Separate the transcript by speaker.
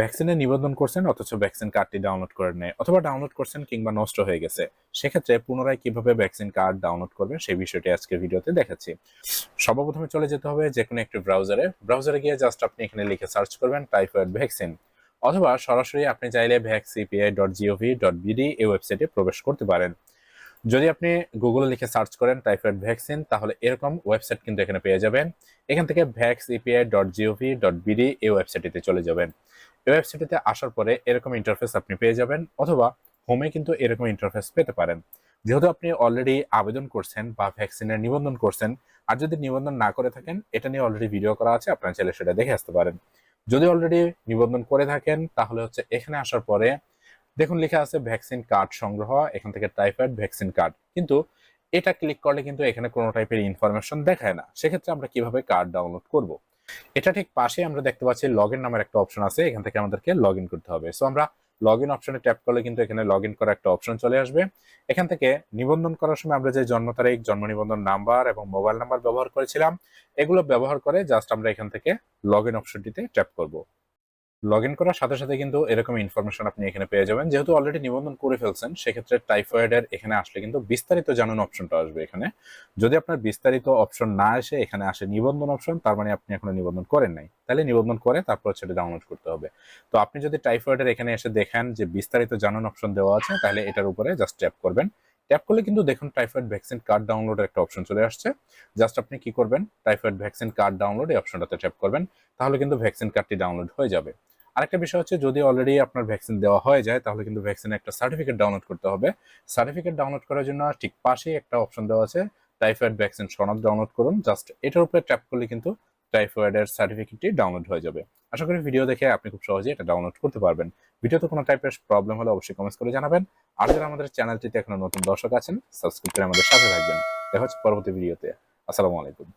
Speaker 1: ভ্যাকসিনে নিবন্ধন করছেন, অথচ ভ্যাকসিন কার্ডটি ডাউনলোড করে নেয়, অথবা ডাউনলোড করছেন কিংবা নষ্ট হয়ে গেছে। সেক্ষেত্রে পুনরায় কীভাবে ভ্যাকসিন কার্ড ডাউনলোড করবেন, সেই বিষয়টি আজকের ভিডিওতে দেখাচ্ছি। সর্বপ্রথমে চলে যেতে হবে যে কোনো একটি ব্রাউজারে ব্রাউজারে গিয়ে জাস্ট আপনি এখানে লিখে সার্চ করবেন টাইফয়েড ভ্যাকসিন অথবা সরাসরি আপনি চাইলে ভ্যাকসিপিআই dot G O V dot B D এই ওয়েবসাইটে প্রবেশ করতে পারেন। যদি আপনি গুগলে লিখে সার্চ করেন টাইফয়েড ভ্যাকসিন তাহলে এরকম ওয়েবসাইট কিন্তু এখানে পেয়ে যাবেন। এখান থেকে vax E P I dot G O V dot B D এই ওয়েবসাইটটিতে চলে যাবেন। এই ওয়েবসাইটটিতে আসার পরে এরকম ইন্টারফেস আপনি পেয়ে যাবেন, অথবা হোমে কিন্তু এরকম ইন্টারফেস পেতে পারেন। যেহেতু আপনি অলরেডি আবেদন করছেন বা ভ্যাকসিনের নিবন্ধন করছেন, আর যদি নিবন্ধন না করে থাকেন, এটা নিয়ে অলরেডি ভিডিও করা আছে, আপনার চাইলে সেটা দেখে আসতে পারেন। যদি অলরেডি নিবন্ধন করে থাকেন, তাহলে হচ্ছে এখানে আসার পরে দেখুন, লেখা আছে ভ্যাকসিন কার্ড সংগ্রহ, এখান থেকে টাইফয়েড ভ্যাকসিন কার্ড। কিন্তু এটা ক্লিক করলে কিন্তু এখানে কোনো টাইপের ইনফরমেশন দেখায় না। সেক্ষেত্রে আমরা কীভাবে কার্ড ডাউনলোড করব? এটা ঠিক পাশে আমরা দেখতে পাচ্ছি লগ নামের একটা অপশন আছে, এখান থেকে আমাদেরকে লগ করতে হবে। সো আমরা লগ ইন অপশনে ট্যাপ করলে কিন্তু এখানে লগ ইন করার একটা অপশন চলে আসবে। এখান থেকে নিবন্ধন করার সময় আমরা যে জন্ম তারিখ, জন্ম নিবন্ধন নাম্বার এবং মোবাইল নাম্বার ব্যবহার করেছিলাম, এগুলো ব্যবহার করে জাস্ট আমরা এখান থেকে লগ ইন অপশনটিতে ট্যাপ করব। লগ ইন করার সাথে সাথে কিন্তু এরকম ইনফরমেশন আপনি এখানে পেয়ে যাবেন। যেহেতু অলরেডি নিবন্ধন করে ফেলছেন, সেক্ষেত্রে টাইফয়েডের এখানে আসলে কিন্তু বিস্তারিত জানানো অপশনটা আসবে এখানে। যদি আপনার বিস্তারিত অপশন না এসে এখানে আসে নিবন্ধন অপশন তার মানে আপনি এখনও নিবন্ধন করেন নাই। তাহলে নিবন্ধন করে তারপর সেটা ডাউনলোড করতে হবে। তো আপনি যদি টাইফয়েডের এখানে এসে দেখেন যে বিস্তারিত জানানো অপশন দেওয়া আছে, তাহলে এটার উপরে জাস্ট ট্যাপ করবেন। ট্যাপ করলে কিন্তু দেখুন টাইফয়েড ভ্যাকসিন কার্ড ডাউনলোডের একটা অপশন চলে আসছে। জাস্ট আপনি কি করবেন? টাইফয়েড ভ্যাকসিন কার্ড ডাউনলোড এই অপশনটাতে ট্যাপ করবেন, তাহলে কিন্তু ভ্যাকসিন কার্ডটি ডাউনলোড হয়ে যাবে। আরেকটা বিষয় হচ্ছে, যদি অলরেডি আপনার ভ্যাকসিন দেওয়া হয়ে যায়, তাহলে কিন্তু ভ্যাকসিনের একটা সার্টিফিকেট ডাউনলোড করতে হবে। সার্টিফিকেট ডাউনলোড করার জন্য ঠিক পাশেই একটা অপশন দেওয়া আছে টাইফয়েড ভ্যাকসিন সনদ ডাউনলোড করুন। জাস্ট এটার উপরে ট্যাপ করলে কিন্তু টাইফয়েডের সার্টিফিকেটটি ডাউনলোড হয়ে যাবে। আশা করি ভিডিও দেখে আপনি খুব সহজেই এটা ডাউনলোড করতে পারবেন। ভিডিওতে কোনো টাইপের প্রবলেম হলে অবশ্যই কমেন্টস করে জানাবেন। আর যারা আমাদের চ্যানেলটিতে এখনও নতুন দর্শক আছেন সাবস্ক্রাইব করে আমাদের সাথে থাকবেন। দেখা হচ্ছে পরবর্তী ভিডিওতে আসসালামু আলাইকুম।